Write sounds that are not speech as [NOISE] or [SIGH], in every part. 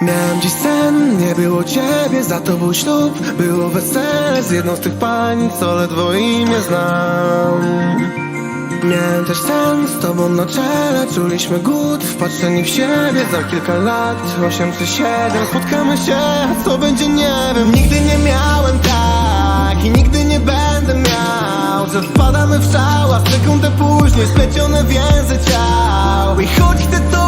Miałem dziś sen, nie było ciebie, za to był ślub. Było wesele z jedną z tych pań, co ledwo imię znam. Miałem też sen z tobą na czele Czuliśmy głód, wpatrzeni w siebie. Za kilka lat, osiem czy siedem Spotkamy się, co będzie nie wiem. Nigdy nie miałem tak I nigdy nie będę miał Że wpadamy w szał, a sekundę później Splecione więzy ciał. I choć chcę cofnąć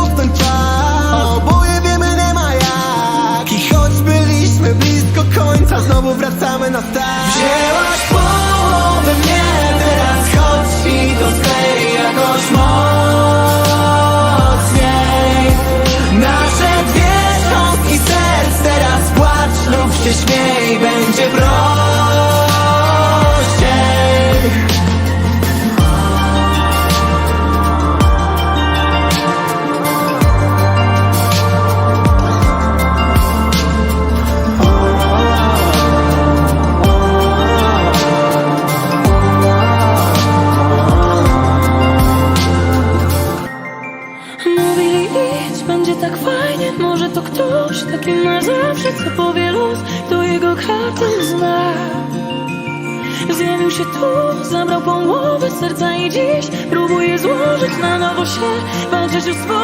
Znowu wracamy na start. Wzięłaś połowę dziś. Próbuje złożyć na nowo się. Walczyć o swoje,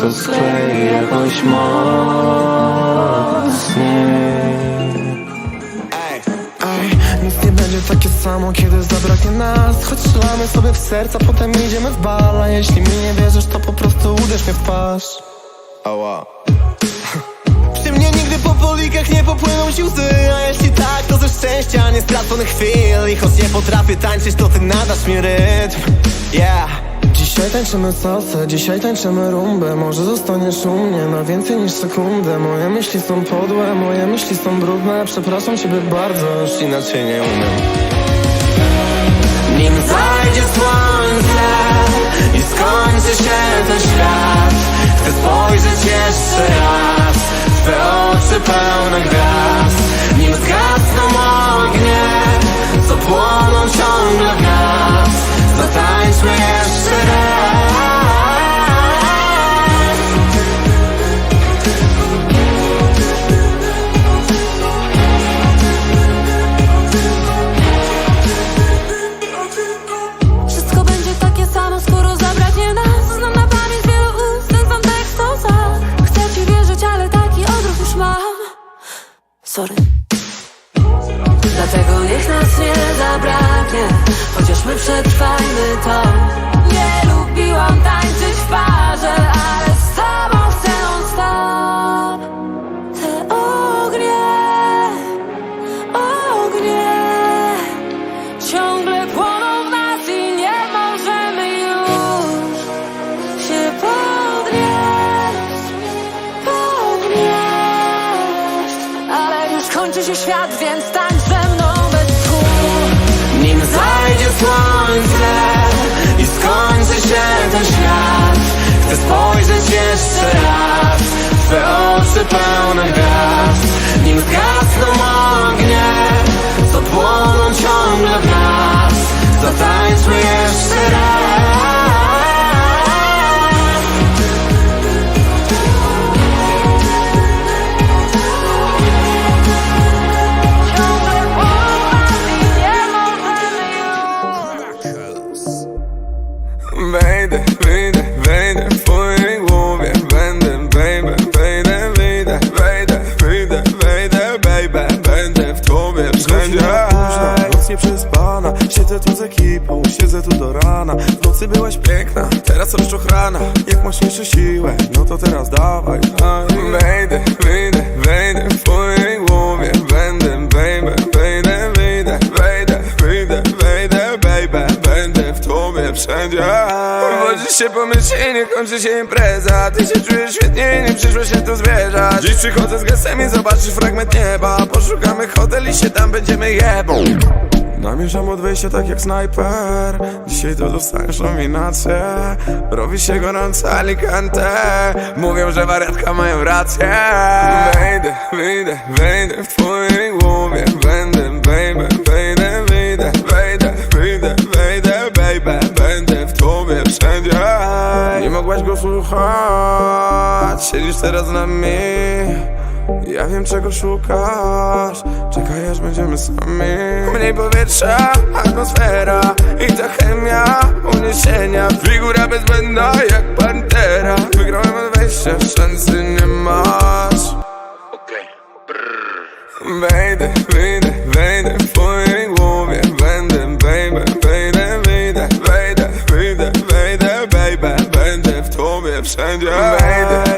to sklej jakoś mocniej Ej, ej, nic nie będzie takie samo, kiedy zabraknie nas. Choć strzelamy sobie w serca, potem idziemy w bal A jeśli mi nie wierzysz, to po prostu uderz mnie w twarz. Ała. [LAUGHS] Przy mnie nigdy po polikach nie popłyną ci łzy A jeśli tak, to ze szczęścia, nie straconych chwil. I choć nie potrafię tańczyć, to ty nadasz mi rytm. Yeah Dzisiaj tańczymy salsę, dzisiaj tańczymy rumbę. Może zostaniesz u mnie na więcej niż sekundę. Moje myśli są podłe, moje myśli są brudne. Przepraszam ciebie bardzo, już inaczej nie umiem. Nim zajdzie słońce i skończy się ten świat Chcę spojrzeć jeszcze raz w Twe oczy pełne gwiazd. Nim zgasną ognie, co płoną ciągle w nas Ale taki odruch już mam. Sorry. Dlatego niech nas Chociaż my przetrwajmy to Nie lubiłam tańczyć w parze Ale z tobą chcę non stop Te ognie Ognie Ciągle płoną w nas i nie możemy już się podnieść, podnieść. Ale już kończy się świat, więc tańcz słońce i skończy się ten świat. Chcę spojrzeć jeszcze raz w Twe oczy pełne gwiazd. Nim zgasną ognie, co płoną ciągle w wszędzie Późno, noc nieprzespana Siedzę tu z ekipą, siedzę tu do rana. W nocy byłaś piękna, teraz rozczochrana Jak masz jeszcze siłę, no to teraz dawaj. Wejdę, wyjdę, wejdę wszędzie. Wodzisz się po nie kończy się impreza. Ty się czujesz świetnie, nie przyszło się tu zwierzać. Dziś przychodzę z gestem i zobaczysz fragment nieba. Poszukamy hotel i się tam będziemy jebą. Namierzam od wejścia tak jak snajper. Dzisiaj to dostaniesz nominację. Robi się gorąco Alicante. Mówią, że wariatka mają rację. Wejdę, wyjdę, wejdę w twojej głowie Nie mogłaś go słuchać. Siedzisz teraz na mnie. Ja wiem czego szukasz. Czekaj aż będziemy sami. Mniej powietrza, atmosfera I ta chemia, uniesienia. Figura bezbędna jak pantera. Wygrałem od wejścia, szansy nie masz. Wejdę, wyjdę, wejdę w tobie wszędzie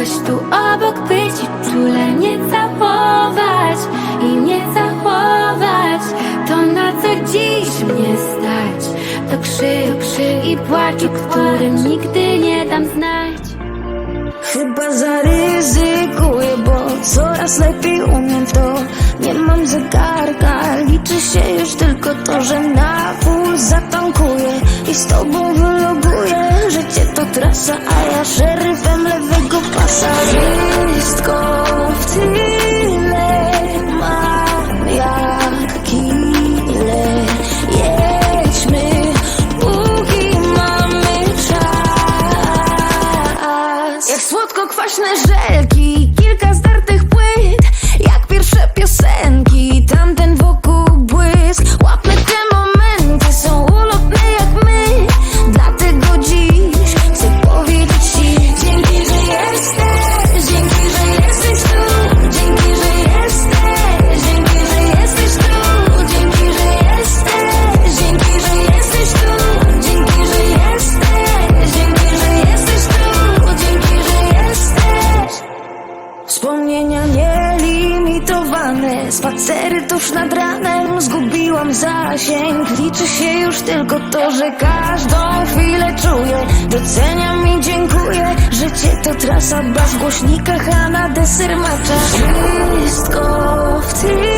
Mogłeś tu obok być i czule mnie całować I mnie zachować To na co dziś mnie stać? To krzyk, krzyk i płaki, którym nigdy nie dam znać. Chyba zaryzykuję, bo coraz lepiej umiem to. Nie mam zegarka, liczy się już tylko to, że na full zatankuję I z tobą to trasa, a ja szeryfem lewego pasa. Wszystko zasięg. Liczy się już tylko to, że każdą chwilę czuję. Doceniam i dziękuję. Życie to trasa, ba w głośnikach, a na deser macza. Wszystko w tym